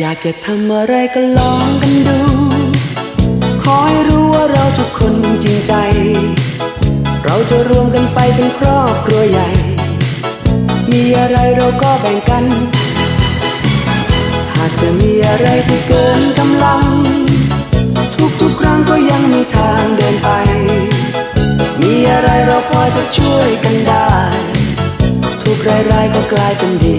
อยากจะทำอะไรก็ลองกันดูขอให้รู้ว่าเราทุกคนจริงใจ เราจะรวมกันไปเป็นครอบครัวใหญ่ มีอะไรเราก็แบ่งกัน หากจะมีอะไรที่เกินกำลัง ทุกๆครั้งก็ยังมีทางเดินไป มีอะไรเราพอจะช่วยกันได้ ทุกรายๆก็กลายเป็นดี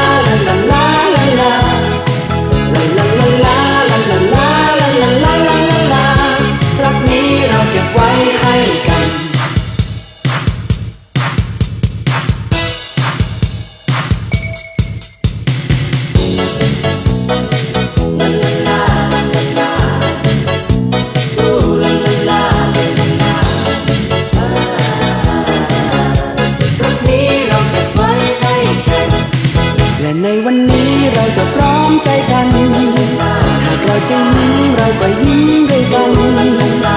ที่เราจะพร้อมใจกัน หากเราจะยิ้มเราก็ยิ้มด้วยกัน